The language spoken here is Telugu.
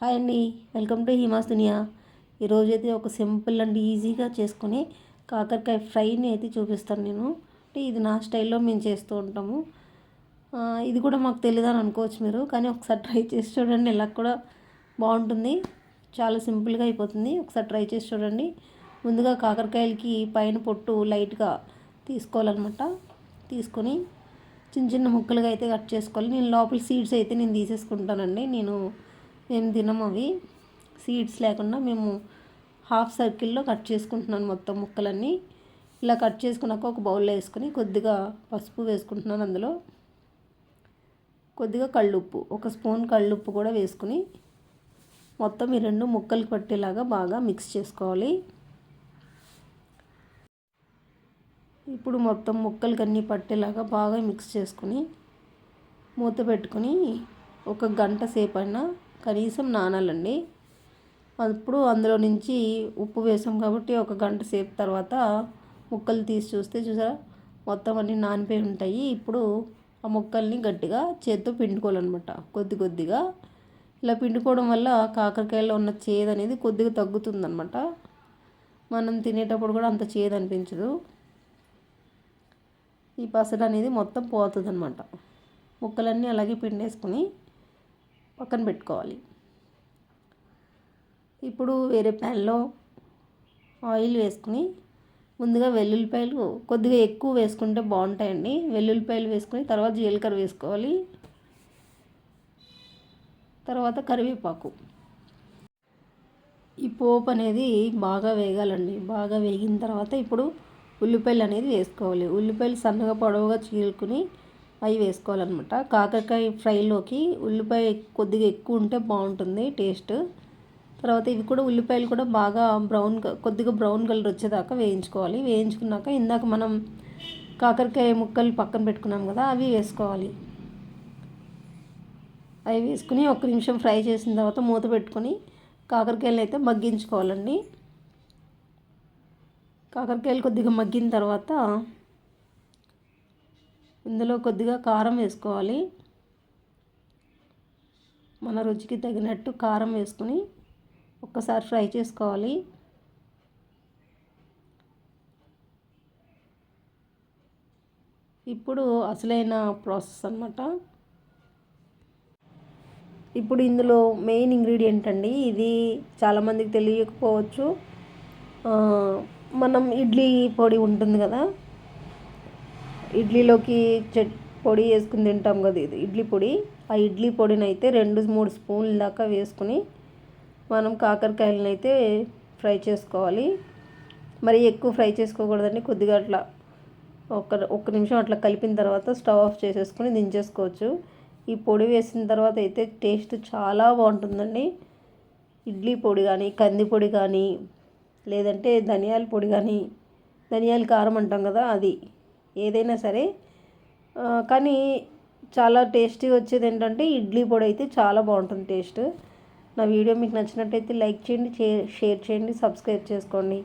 హాయ్ అండి. వెల్కమ్ టు హిమాస్ దునియా. ఈరోజు అయితే ఒక సింపుల్ అండ్ ఈజీగా చేసుకుని కాకరకాయ ఫ్రైని అయితే చూపిస్తాను నేను. అంటే ఇది నా స్టైల్లో మేము చేస్తూ ఉంటాము. ఇది కూడా మాకు తెలియదని అనుకోవచ్చు మీరు కానీ ఒకసారి ట్రై చేసి చూడండి ఇలా కూడా బాగుంటుంది. చాలా సింపుల్గా అయిపోతుంది. ఒకసారి ట్రై చేసి చూడండి. ముందుగా కాకరకాయలకి పైన పొట్టు లైట్గా తీసుకోవాలన్నమాట. తీసుకొని చిన్న చిన్న ముక్కలుగా అయితే కట్ చేసుకోవాలి. నేను లోపల సీడ్స్ అయితే నేను తీసేసుకుంటానండి. నేను మేము తినము అవి. సీడ్స్ లేకుండా మేము హాఫ్ సర్కిల్లో కట్ చేసుకుంటున్నాను మొత్తం ముక్కలన్నీ. ఇలా కట్ చేసుకున్నాక ఒక బౌల్లో వేసుకుని కొద్దిగా పసుపు వేసుకుంటున్నాను అందులో. కొద్దిగా కళ్ళుప్పు ఒక స్పూన్ కళ్ళుప్పు కూడా వేసుకుని మొత్తం ఈ రెండు ముక్కలు పట్టేలాగా బాగా మిక్స్ చేసుకోవాలి. ఇప్పుడు మొత్తం ముక్కలకి అన్నీ పట్టేలాగా బాగా మిక్స్ చేసుకుని మూత పెట్టుకుని ఒక గంట సేపు అయినా కనీసం నానాలండి. అప్పుడు అందులో నుంచి ఉప్పు వేసాం కాబట్టి ఒక గంట సేపు తర్వాత ముక్కలు తీసి చూస్తే చూసారా? మొత్తం అన్నీ నానిపోయి ఉంటాయి. ఇప్పుడు ఆ ముక్కల్ని గట్టిగా చేత్తో పిండుకోవాలన్నమాట. కొద్ది కొద్దిగా. ఇలా పిండుకోవడం వల్ల కాకరకాయలో ఉన్న చేదు అనేది కొద్దిగా తగ్గుతుందన్నమాట. మనం తినేటప్పుడు కూడా అంత చేదు అనిపించదు. ఈ పసలు అనేది మొత్తం పోతుంది అనమాట ముక్కలన్నీ అలాగే పిండేసుకుని పక్కన పెట్టుకోవాలి. ఇప్పుడు వేరే ప్యాన్లో ఆయిల్ వేసుకుని ముందుగా వెల్లుల్లిపాయలు కొద్దిగా ఎక్కువ వేసుకుంటే బాగుంటాయండి. వెల్లుల్లిపాయలు వేసుకుని తర్వాత జీలకర్ర వేసుకోవాలి. తర్వాత కరివేపాకు. ఈ పోపు అనేది బాగా వేగాలండి. బాగా వేగిన తర్వాత ఇప్పుడు ఉల్లిపాయలు అనేది వేసుకోవాలి. ఉల్లిపాయలు సన్నగా పొడవుగా చీలుకుని అవి వేసుకోవాలన్నమాట. కాకరకాయ ఫ్రైలోకి ఉల్లిపాయ కొద్దిగా ఎక్కువ ఉంటే బాగుంటుంది టేస్ట్. తర్వాత ఇవి కూడా ఉల్లిపాయలు కూడా బాగా బ్రౌన్ కొద్దిగా బ్రౌన్ కలర్ వచ్చేదాకా వేయించుకోవాలి. వేయించుకున్నాక ఇందాక మనం కాకరకాయ ముక్కలు పక్కన పెట్టుకున్నాం కదా అవి వేసుకోవాలి. అవి వేసుకుని ఒక నిమిషం ఫ్రై చేసిన తర్వాత మూత పెట్టుకొని కాకరకాయలు అయితే మగ్గించుకోవాలండి. కాకరకాయలు కొద్దిగా మగ్గిన తర్వాత ఇందులో కొద్దిగా కారం వేసుకోవాలి. మన రుచికి తగినట్టు కారం వేసుకుని ఒక్కసారి ఫ్రై చేసుకోవాలి. ఇప్పుడు అసలైన ప్రాసెస్ అనమాట ఇప్పుడు ఇందులో మెయిన్ ఇంగ్రీడియంట్ అండి. ఇది చాలామందికి తెలియకపోవచ్చు. మనం ఇడ్లీ పొడి ఉంటుంది కదా ఇడ్లీలోకి చెట్ పొడి వేసుకుని తింటాం కదా ఇది. ఇడ్లీ పొడి. ఆ ఇడ్లీ పొడిని అయితే రెండు మూడు స్పూన్ల దాకా వేసుకుని మనం కాకరకాయలను అయితే ఫ్రై చేసుకోవాలి. మరి ఎక్కువ ఫ్రై చేసుకోకూడదండి. కొద్దిగా అట్లా ఒక ఒక్క నిమిషం అట్లా కలిపిన తర్వాత స్టవ్ ఆఫ్ చేసేసుకుని దించేసుకోవచ్చు. ఈ పొడి వేసిన తర్వాత అయితే టేస్ట్ చాలా బాగుంటుందండి. ఇడ్లీ పొడి కానీ కంది పొడి కానీ లేదంటే ధనియాల పొడి కానీ ధనియాల కారం అంటాం కదా అది. ఏదైనా సరే. కానీ చాలా టేస్టీగా వచ్చేది ఏంటంటే ఇడ్లీ పొడి అయితే చాలా బాగుంటుంది టేస్ట్. నా వీడియో మీకు నచ్చినట్టయితే లైక్ చేయండి షేర్ చేయండి సబ్స్క్రైబ్ చేసుకోండి.